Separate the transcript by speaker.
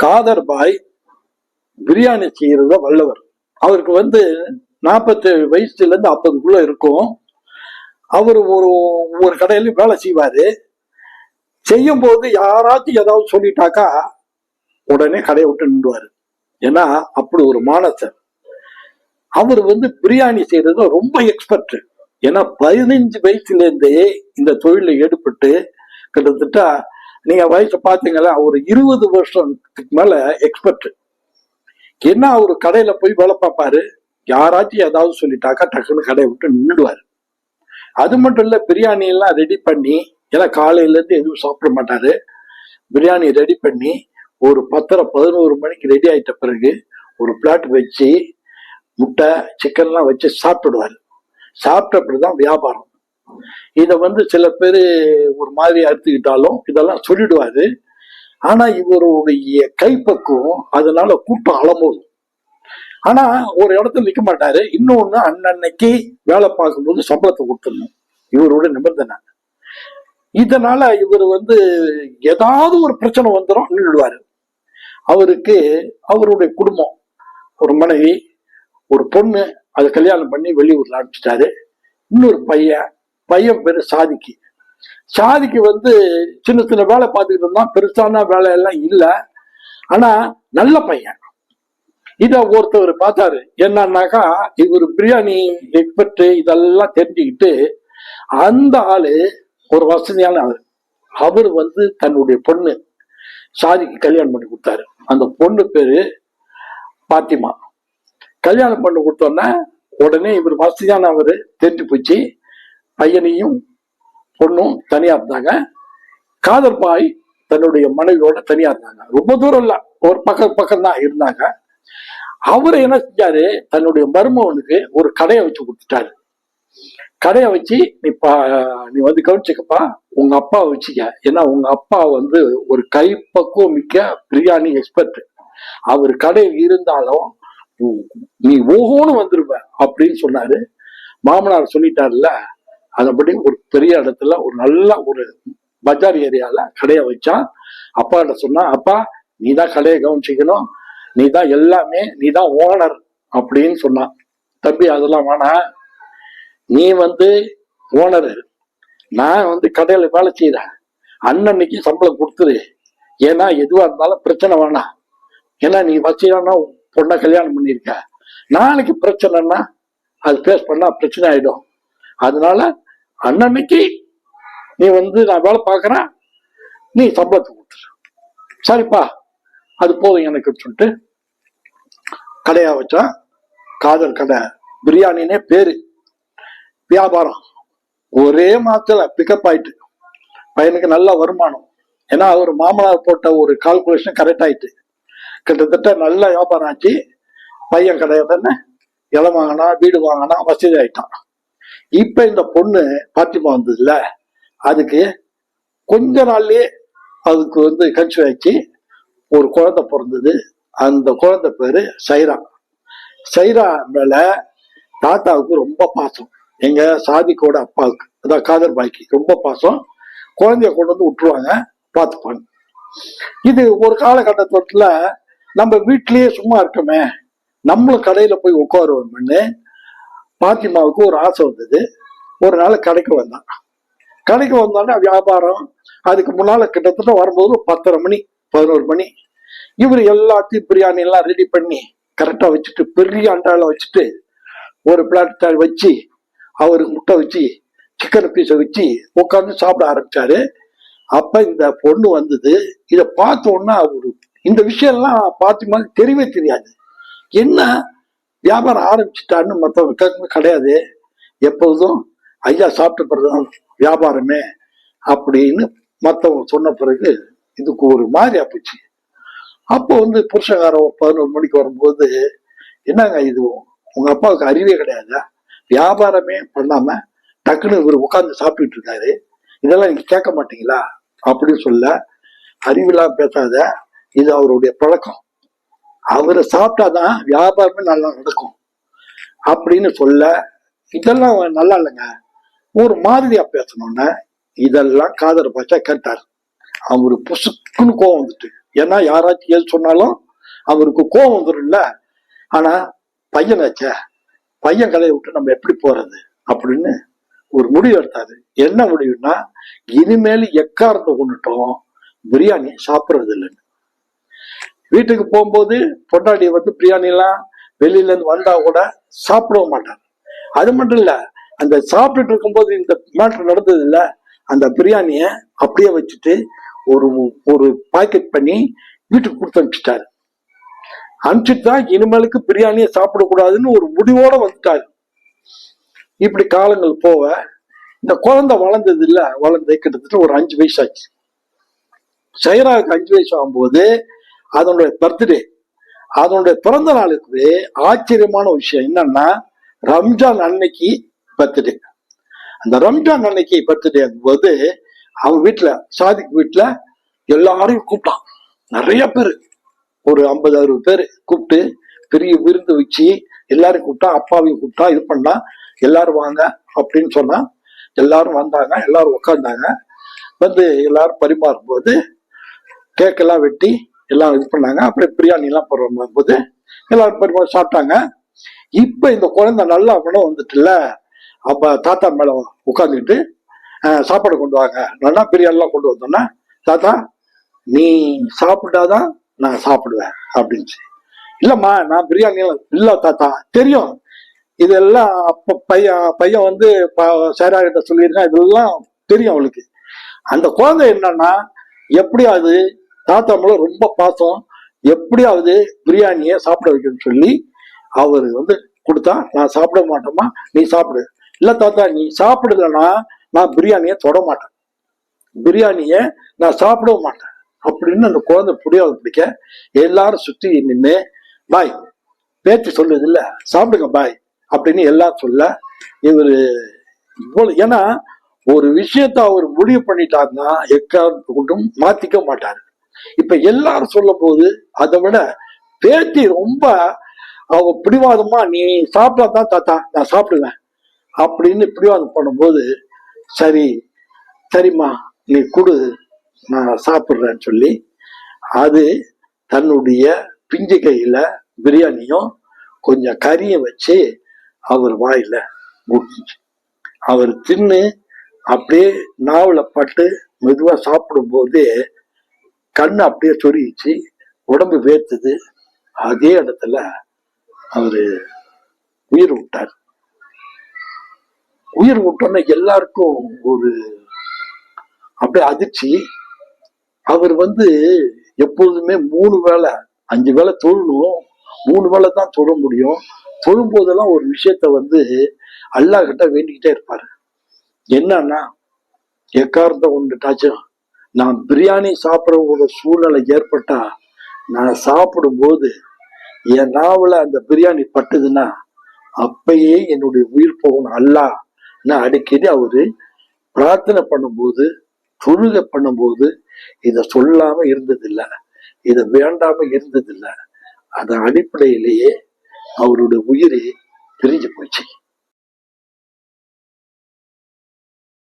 Speaker 1: காதர் பாய் பிரியாணி செய்யறத வல்லவர் அவருக்கு வந்து நாற்பத்தேழு வயசுல இருந்து ஐம்பதுக்குள்ள இருக்கும். அவர் ஒரு ஒரு கடையில வேலை செய்வாரு. செய்யும் போது யாராச்சும் ஏதாவது சொல்லிட்டாக்கா உடனே கடையை விட்டு நின்றுவாரு. ஏன்னா அப்படி ஒரு மானசர். அவர் வந்து பிரியாணி செய்யறது ரொம்ப எக்ஸ்பர்ட் ஏன்னா பதினஞ்சு வயசுல இருந்தே இந்த தொழில ஈடுபட்டு கிட்டத்தட்ட நீங்க வயசு பாத்தீங்களா ஒரு இருபது வருஷத்துக்கு மேல எக்ஸ்பர்ட் என்ன அவரு கடையில போய் வேலை பார்ப்பாரு? யாராச்சும் ஏதாவது சொல்லிட்டாக்கா டக்குன்னு கடையை விட்டு நின்றுடுவாரு அது மட்டும் இல்ல பிரியாணி எல்லாம் ரெடி பண்ணி ஏன்னா காலையில இருந்து எதுவும் சாப்பிட மாட்டாரு. பிரியாணி ரெடி பண்ணி ஒரு பத்தரை பதினோரு மணிக்கு ரெடி ஆயிட்ட பிறகு ஒரு பிளாட் வச்சு முட்டை சிக்கன்லாம் வச்சு சாப்பிட்டுடுவாரு. சாப்பிட்ட தான் வியாபாரம். இத வந்து சில பேர் ஒரு மாதிரி அறுத்துக்கிட்டாலும் இதெல்லாம் சொல்லிடுவாரு. ஆனா இவருடைய கைப்பக்குவம் அதனால கூட்டம் அளம்போதும் ஆனா ஒரு இடத்துல நிக்க மாட்டாரு. இன்னொன்னு அன்னன்னைக்கு வேலை பார்க்கும்போது சம்பளத்தை கொடுத்துடணும். இவரோட நிபந்தனை. இதனால இவர் வந்து ஏதாவது ஒரு பிரச்சனை வந்துடும் நின்றுடுவாரு அவருக்கு அவருடைய குடும்பம் ஒரு மனைவி ஒரு பொண்ணு அதை கல்யாணம் பண்ணி வெளியூர்ல அனுப்பிச்சிட்டாரு. இன்னொரு பையன் பையன் பெரு சாதிக்கு. சாதிக்கு வந்து சின்ன சின்ன வேலை பார்த்துக்கிட்டு இருந்தான். பெருசான வேலையெல்லாம் இல்லை. ஆனா நல்ல பையன். இத ஒருத்தவர் பார்த்தாரு. என்னன்னாக்கா இவர் பிரியாணி எக்ஸ்பர்ட் இதெல்லாம் தெரிஞ்சுக்கிட்டு அந்த ஆளு ஒரு வசதியான ஆளு. அவர் வந்து தன்னுடைய பொண்ணு சாதிக்கு கல்யாணம் பண்ணி கொடுத்தாரு. அந்த பொண்ணு பேரு பாத்திமா. கல்யாணம் பண்ணி கொடுத்தோன்னே உடனே இவர் வசதியானவர் தெரிஞ்சு போச்சு. பையனையும் பொண்ணும் தனியா இருந்தாங்க. காதல் பாய் தன்னுடைய மனைவியோட தனியா இருந்தாங்க. ரொம்ப தூரம் இல்ல. ஒரு பக்கம் பக்கம் தான் இருந்தாங்க. அவர் என்ன செஞ்சாரு? தன்னுடைய மருமகனுக்கு ஒரு கடையை வச்சு கொடுத்துட்டாரு. கடையை வச்சு நீ பா நீ வந்து கவனிச்சுக்கப்பா. உங்க அப்பா வச்சுக்க. ஏன்னா உங்க அப்பா வந்து ஒரு கைப்பக்குவம் மிக்க பிரியாணி எக்ஸ்பர்ட் அவர் கடை இருந்தாலும் நீ ஓகோன்னு வந்துருவ. அப்படின்னு சொன்னாரு. மாமனார் சொல்லிட்டாருல்ல அதன்படி ஒரு பெரிய இடத்துல ஒரு நல்ல ஒரு பஜார் ஏரியால கடையை வச்சான். அப்பாட்ட சொன்னா அப்பா நீ தான் கடையை கவனிச்சிக்கணும். நீ தான் எல்லாமே நீ தான் ஓனர் அப்படின்னு சொன்னான். தம்பி அதெல்லாம் வேணாம். நீ வந்து ஓனர் நான் வந்து கடையில வேலை செய்யறேன் அண்ணன்னைக்கு சம்பளம் கொடுத்துரு. ஏன்னா எதுவா இருந்தாலும் பிரச்சனை வேணாம். ஏன்னா நீ வச்சியானா பொண்ணை கல்யாணம் பண்ணியிருக்க. நாளைக்கு பிரச்சனைன்னா அது ஃபேஸ் பண்ணா பிரச்சனை ஆயிடும். அதனால அன்னன்னைக்கு நீ வந்து நான் வேலை பார்க்கறேன். நீ சம்பளத்தை கொடுத்துரு. சரிப்பா. அது போதும் எனக்கு சொல்லிட்டு கடையா வச்சா காதல் கடை பிரியாணினே பேரு. வியாபாரம். ஒரே மாதத்துல பிக்கப் ஆயிட்டு. பையனுக்கு நல்ல வருமானம். ஏன்னா அவர் மாமனார் போட்ட ஒரு கால்குலேஷன் கரெக்ட் ஆயிட்டு. கிட்டத்தட்ட நல்ல வியாபாரம் ஆச்சு. பையன் கடையை தானே இடம் வாங்கினா வீடு வாங்கினா வசதி ஆயிட்டான். இப்ப இந்த பொண்ணு பாத்திமா வந்ததுல அதுக்கு கொஞ்ச நாள்லயே அதுக்கு வந்து கன்சீவ் ஆயிடுச்சு ஒரு குழந்தை பிறந்தது. அந்த குழந்தை பேரு சைரா. சைரா மேல தாத்தாவுக்கு ரொம்ப பாசம். எங்க சாதிக்கோட அப்பாவுக்கு அதான் காதர் பாய்க்கு ரொம்ப பாசம். குழந்தைய கொண்டு வந்து விட்டுருவாங்க பார்த்துப்பாங்க இது ஒரு காலகட்டத்துல நம்ம வீட்டிலேயே சும்மா இருக்கோமே நம்மளும் கடையில போய் உட்காருவோம்னு பாத்திமாவுக்கு ஒரு ஆசை வந்தது. ஒரு நாள் கடைக்கு வந்தான். கடைக்கு வந்தோடனே வியாபாரம் அதுக்கு முன்னால் கிட்டத்தட்ட வரும்போது பத்தரை மணி பதினோரு மணி. இவர் எல்லாத்தையும் பிரியாணி எல்லாம் ரெடி பண்ணி கரெக்டாக வச்சுட்டு பெரிய அண்டாவில் வச்சுட்டு ஒரு பிளாட் வச்சு அவருக்கு முட்டை வச்சு சிக்கன் பீஸை வச்சு உட்காந்து சாப்பிட ஆரம்பிச்சாரு. அப்போ இந்த பொண்ணு வந்தது. இதை பார்த்தோன்னா அவரு இந்த விஷயம்லாம் பார்த்துமா தெரியவே தெரியாது. என்ன? வியாபாரம் ஆரம்பிச்சிட்டான்னு மற்றவங்க கிடையாது. எப்பொழுதும் ஐயா சாப்பிட்ட பிறகு வியாபாரமே அப்படின்னு மற்றவங்க சொன்ன பிறகு இதுக்கு ஒரு மாதிரி போச்சு அப்போ வந்து புருஷகாரம் பதினோரு மணிக்கு வரும்போது என்னங்க இது? உங்க அப்பாவுக்கு அறிவே கிடையாதா? வியாபாரமே பண்ணாம டக்குன்னு இவர் உட்காந்து சாப்பிட்டுட்டு இருக்காரு. இதெல்லாம் நீங்க கேட்க மாட்டீங்களா? அப்படின்னு சொல்ல அறிவிலாம் பேசாத இது அவருடைய பழக்கம். அவரை சாப்பிட்டாதான் வியாபாரமே நல்லா நடக்கும் அப்படின்னு சொல்ல இதெல்லாம் நல்லா இல்லைங்க. ஒரு மாதிரியா பேசணும்னா இதெல்லாம் காதர் பாச்சா கேட்டார். அவரு புசுக்குன்னு கோவம் வந்துட்டு. ஏன்னா யாராச்சும் எது சொன்னாலும் அவருக்கு கோபம் வந்துடும்ல ஆனா பையனாச்சே பையன் கதையை விட்டு நம்ம எப்படி போறது அப்படின்னு ஒரு முடிவு எடுத்தாரு. என்ன முடிவுன்னா இனிமேல் எக்காரத்தை கொண்டுட்டோம் பிரியாணி சாப்பிட்றது இல்லைன்னு. வீட்டுக்கு போகும்போது பொண்டாட்டி வந்து பிரியாணிலாம் வெளியிலேருந்து வந்தால் கூட சாப்பிடவும் மாட்டார் அது மட்டும் இல்லை அந்த சாப்பிட்டுட்டு இருக்கும்போது இந்த மேட்ரு நடந்தது இல்லை அந்த பிரியாணியை அப்படியே வச்சுட்டு ஒரு ஒரு பாக்கெட் பண்ணி வீட்டுக்கு கொடுத்து அனுப்பிச்சிட்டாரு. அனுப்பிச்சிட்டு தான் இனிமேலுக்கு பிரியாணியை சாப்பிடக்கூடாதுன்னு ஒரு முடிவோட வந்துட்டாரு. இப்படி காலங்கள் போக இந்த குழந்தை வளர்ந்தது இல்லை வளர்ந்து கிட்டத்தட்ட ஒரு அஞ்சு வயசு ஆச்சு. சைராவுக்கு அஞ்சு வயசு ஆகும்போது அதனுடைய பர்த்டே அதனுடைய பிறந்த நாளுக்கு ஆச்சரியமான விஷயம் என்னன்னா ரம்ஜான் அன்னைக்கு பர்த்டே அந்த ரம்ஜான் அன்னைக்கு பர்த்டே போது அவங்க வீட்டுல சாதிக் வீட்டுல எல்லாரையும் கூப்பிட்டான் நிறைய பேர். ஒரு ஐம்பது அறுபது பேர் கூப்பிட்டு பெரிய விருந்து வச்சு எல்லாரும் கூப்பிட்டா அப்பாவையும் கூப்பிட்டா இது பண்ணா எல்லாரும் வாங்க அப்படின்னு சொன்னா எல்லாரும் வந்தாங்க எல்லாரும் உட்காந்தாங்க வந்து எல்லாரும் பரிமாறும் போது கேக்கெல்லாம் வெட்டி எல்லாம் இது பண்ணாங்க. அப்படியே பிரியாணி எல்லாம் போது எல்லாரும் பெருமாள் சாப்பிட்டாங்க. இப்ப இந்த குழந்தை நல்லா குணம் வந்துட்டுல அப்ப தாத்தா மேல உட்காந்துக்கிட்டு சாப்பாடு கொண்டு வாங்க. நல்லா பிரியாணிலாம் கொண்டு வந்தோன்னா தாத்தா நீ சாப்பிட்டாதான் நான் சாப்பிடுவேன் அப்படின்னு இல்லம்மா நான் பிரியாணி இல்ல தாத்தா தெரியும். இதெல்லாம் அப்ப பையன் பையன் வந்து சேராகிட்ட சொல்லியிருக்கான் இதெல்லாம் தெரியும் அவளுக்கு. அந்த குழந்தை என்னன்னா எப்படியாவது தாத்தா மேல ரொம்ப பாசம். எப்படியாவது பிரியாணியை சாப்பிட வைக்கணும்னு சொல்லி அவர் வந்து கொடுத்தா நான் சாப்பிட மாட்டோமா நீ சாப்பிடு. இல்ல தாத்தா நீ சாப்பிடலன்னா நான் பிரியாணியை தொட மாட்டேன். பிரியாணியை நான் சாப்பிட மாட்டேன். அப்படின்னு அந்த குழந்தை புரியாத பிடிக்க எல்லாரும் சுத்தி நின்று பாய் பேச்சு சொல்லுது இல்ல சாப்பிடுங்க பாய் அப்படின்னு எல்லாம் சொல்ல இவர் இவ்வளவு ஏன்னா ஒரு விஷயத்த அவர் முடிவு பண்ணிட்டாருன்னா எக்காரணத்தை மாத்திக்க மாட்டாரு. இப்ப எல்லாரும் சொல்லும் போது அதை விட பேத்தி ரொம்ப அவங்க பிடிவாதமா நீ சாப்பிடாதான் தாத்தா நான் சாப்பிடுவேன். அப்படின்னு பிடிவாதம் பண்ணும்போது சரி சரிம்மா நீ கொடு நான் சாப்பிட்றேன்னு சொல்லி அது தன்னுடைய பிஞ்சு கையில பிரியாணியும் கொஞ்சம் கறியும் வச்சு அவர் வாயில ஊட்டிச்சு. அவர் தின்னு அப்படியே நாவல பட்டு மெதுவா சாப்பிடும் போதே கண்ணு அப்படியே சொருகிச்சு உடம்பு வேர்த்துது. அதே இடத்துல அவரு உயிர் விட்டார். உயிர் விட்டோன்னே எல்லாருக்கும் ஒரு அப்படியே அதிர்ச்சி. அவர் வந்து எப்பொழுதுமே மூணு வேளை அஞ்சு வேளை தொழணும். மூணு வேளை தான் தொழ முடியும். தொழும் போதெல்லாம் ஒரு விஷயத்த வந்து அல்லாஹ் கிட்ட வேண்டிக்கிட்டே இருப்பாரு. என்னன்னா எக்காரத்தை கொண்டுட்டாச்சும் நான் பிரியாணி சாப்பிட்ற ஒரு சூழ்நிலை ஏற்பட்டா நான் சாப்பிடும்போது என் நாவல அந்த பிரியாணி பட்டுதுன்னா அப்பயே என்னுடைய உயிர் போகணும் அல்லா நான் அடிக்கடி அவரு பிரார்த்தனை பண்ணும்போது தொழுகை பண்ணும்போது இதை சொல்லாம இருந்ததில்லை. இதை வேண்டாம இருந்ததில்லை. அதன் அடிப்படையிலேயே அவருடைய உயிரே பிரிஞ்சு போச்சு.